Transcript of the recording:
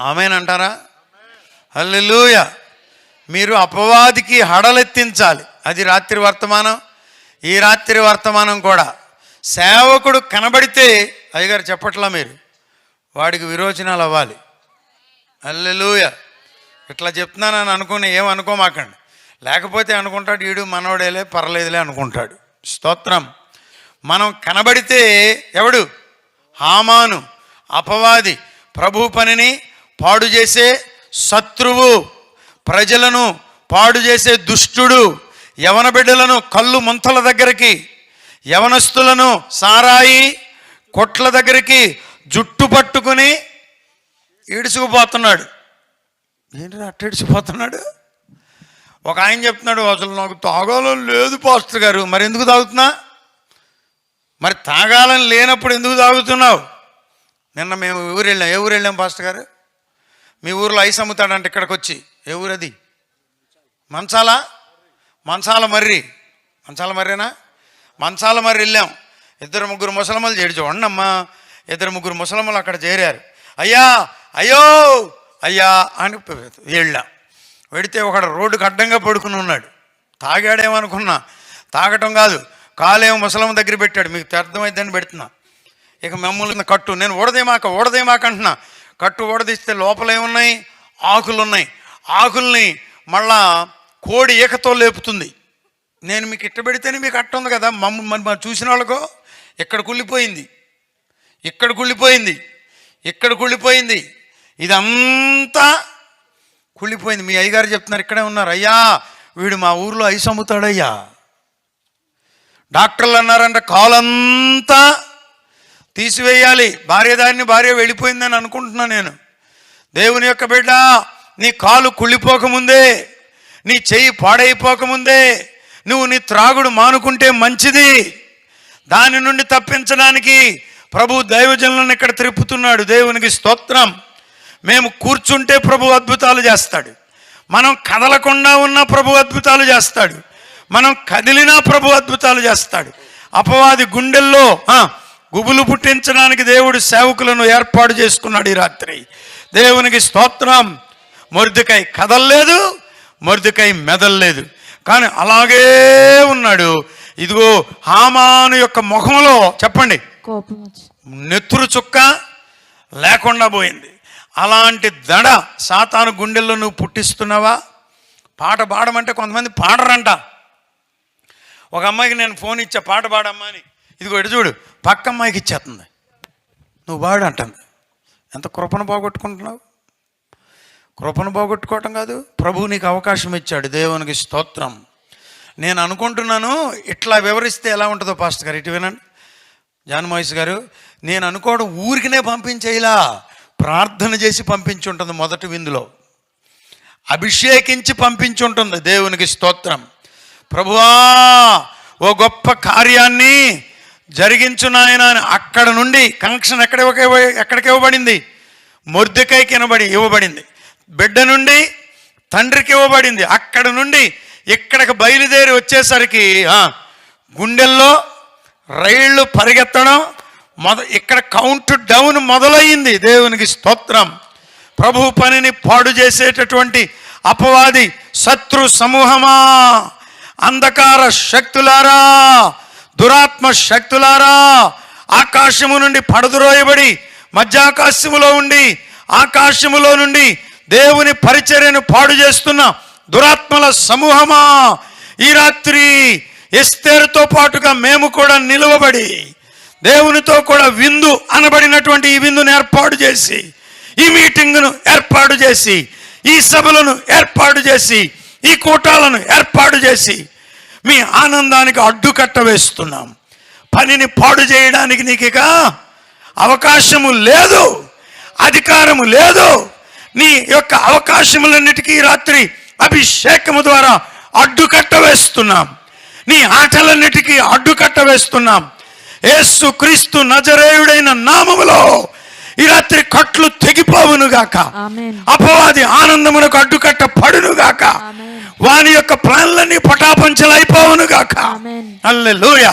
ఆమెనంటారా హల్లెలూయ మీరు అపవాదికి హడలెత్తించాలి. అది రాత్రి వర్తమానం ఈ రాత్రి వర్తమానం కూడా. సేవకుడు కనబడితే అయ్యగారు చెప్పట్లా మీరు వాడికి విరోచనాలు అవ్వాలి. హల్లెలూయ ఇట్లా చెప్తున్నానని అనుకుని ఏమనుకోమాకండి లేకపోతే అనుకుంటాడు ఈడు మనోడేలే పర్లేదులే అనుకుంటాడు. స్తోత్రం. మనం కనబడితే ఎవడు? హామాను అపవాది. ప్రభు పనిని పాడు చేసే శత్రువు ప్రజలను పాడు చేసే దుష్టుడు యవన బిడ్డలను కళ్ళు ముంతల దగ్గరికి యవనస్తులను సారాయి కొట్ల దగ్గరికి జుట్టు పట్టుకుని ఈడుచుకుపోతున్నాడు ఏంటి అట్టడిచిపోతున్నాడు ఒక ఆయన చెప్తున్నాడు అసలు నాకు తాగాలని లేదు పాస్టర్ గారు మరి ఎందుకు తాగుతున్నా? మరి తాగాలని లేనప్పుడు ఎందుకు తాగుతున్నావు? నిన్న మేము ఊరు వెళ్ళాం? ఏ ఊరు వెళ్ళాం పాస్టర్ గారు? మీ ఊర్లో ఐస్ అమ్ముతాడంట ఇక్కడికి వచ్చి ఏ ఊరది? మంచాల మంచాల మర్రి. మంచాల మర్రేనా? మంచాల మర్రి వెళ్ళాం. ఇద్దరు ముగ్గురు ముసలమ్మలు చేడి చూడండి అమ్మా ఇద్దరు ముగ్గురు ముసలమ్మలు అక్కడ చేరారు. అయ్యా అయ్యో అయ్యా అని వెళ్ళాం. వెడితే ఒకడు రోడ్డుకు అడ్డంగా పడుకుని ఉన్నాడు. తాగాడేమనుకున్నా. తాగటం కాదు. కాలేమో ముసలమ్మ దగ్గర పెట్టాడు. మీకు అర్థమైందని పెడుతున్నా. ఇక మిమ్మల్ని కట్టు. నేను ఊడదేమాక ఊడదేమాక అంటున్నా. కట్టు ఊడదీస్తే లోపలేమున్నాయి ఆకులు ఉన్నాయి ఆకుల్ని మళ్ళా కోడి ఈకతో లేపుతుంది. నేను మీకు ఇట్ట పెడితేనే మీకు అట్ట ఉంది కదా. మమ్మ మరి చూసిన వాళ్ళకో? ఇక్కడ కుళ్ళిపోయింది. ఇక్కడ కుళ్ళిపోయింది. ఇక్కడ కుళ్ళిపోయింది. ఇదంతా కుళ్ళిపోయింది. మీ అయ్యగారు చెప్తున్నారు ఇక్కడే ఉన్నారు. అయ్యా వీడు మా ఊర్లో ఐస్ అమ్ముతాడయ్యా. డాక్టర్లు అన్నారంటే కాలంతా తీసివేయాలి. భార్య దారిని భార్య వెళ్ళిపోయిందని అనుకుంటున్నాను నేను. దేవుని యొక్క బిడ్డ నీ కాలు కుళ్ళిపోకముందే నీ చెయ్యి పాడైపోకముందే నువ్వు నీ త్రాగుడు మానుకుంటే మంచిది. దాని నుండి తప్పించడానికి ప్రభు దైవజనులను ఇక్కడ త్రిప్పుతున్నాడు దేవునికి స్తోత్రం. మేము కూర్చుంటే ప్రభు అద్భుతాలు చేస్తాడు. మనం కదలకుండా ఉన్న ప్రభు అద్భుతాలు చేస్తాడు. మనం కదిలినా ప్రభు అద్భుతాలు చేస్తాడు. అపవాది గుండెల్లో ఆ, గుబులు పుట్టించడానికి దేవుడు సేవకులను ఏర్పాటు చేసుకున్నాడు ఈ రాత్రి. దేవునికి స్తోత్రం. మొర్దుకై కదల్లేదు మొర్దుకై మెదల్లేదు. కానీ అలాగే ఉన్నాడు. ఇదిగో హామాను యొక్క ముఖంలో చెప్పండి. నెత్తురు చుక్క లేకుండా పోయింది. అలాంటి దడ సాతాను గుండెల్లో నువ్వు పుట్టిస్తున్నావా? పాట పాడమంటే కొంతమంది పాడరంట. ఒక అమ్మాయికి నేను ఫోన్ ఇచ్చా పాట పాడమ్మా అని. ఇది కూడా చూడు పక్క అమ్మాయికి ఇచ్చేస్తుంది. నువ్వు వాడు అంటుంది. ఎంత కృపను పోగొట్టుకుంటున్నావు? కృపను పోగొట్టుకోవటం కాదు ప్రభువు నీకు అవకాశం ఇచ్చాడు దేవునికి స్తోత్రం. నేను అనుకుంటున్నాను ఇట్లా వివరిస్తే ఎలా ఉంటుందో పాస్టర్ గారు ఇటు వినండి. జాన్ మహేష్ గారు నేను అనుకోవడం ఊరికినే పంపించేలా ప్రార్థన చేసి పంపించి ఉంటుంది మొదటి విందులో. అభిషేకించి పంపించి ఉంటుంది దేవునికి స్తోత్రం. ప్రభువా ఓ గొప్ప కార్యాన్ని జరిగించు అక్కడ నుండి కనెక్షన్ ఎక్కడ ఎక్కడికి ఇవ్వబడింది? మొర్దికైకి ఇవ్వబడి ఇవ్వబడింది. బిడ్డ నుండి తండ్రికి ఇవ్వబడింది. అక్కడ నుండి ఇక్కడికి బయలుదేరి వచ్చేసరికి గుండెల్లో రైళ్ళు పరిగెత్తడం మొద ఇక్కడ కౌంట్ డౌన్ మొదలయ్యింది. దేవునికి స్తోత్రం. ప్రభు పనిని పాడు చేసేటటువంటి అపవాది శత్రు సమూహమా? అంధకార శక్తులారా? దురాత్మ శక్తులారా ఆకాశము నుండి పడదురోయబడి మధ్యాకాశములో ఉండి ఆకాశములో నుండి దేవుని పరిచర్యను పాడు చేస్తున్న దురాత్మల సమూహమా? ఈ రాత్రి ఎస్తేరుతో పాటుగా మేము కూడా నిలువబడి దేవునితో కూడా విందు అనబడినటువంటి ఈ విందును ఏర్పాటు చేసి ఈ మీటింగును ఏర్పాటు చేసి ఈ సభలను ఏర్పాటు చేసి ఈ కూటాలను ఏర్పాటు చేసి మీ ఆనందానికి అడ్డుకట్ట వేస్తున్నాం. పనిని పాడు చేయడానికి నీకు ఇక అవకాశము లేదు అధికారము లేదు. నీ యొక్క అవకాశములన్నిటికీ రాత్రి అభిషేకము ద్వారా అడ్డుకట్ట వేస్తున్నాం. నీ ఆటలన్నిటికీ అడ్డుకట్ట వేస్తున్నాం. ఏసు క్రీస్తు నజరేయుడైన నామములో ఈ రాత్రి కట్లు తెగిపోవును గాక ఆమేన్. అపవాది ఆనందమునకు అడ్డుకట్ట పడును గాక ఆమేన్. వాని యొక్క ప్లాన్లన్నీ పటాపంచలైపోవును గాక ఆమేన్. అల్లెలూయా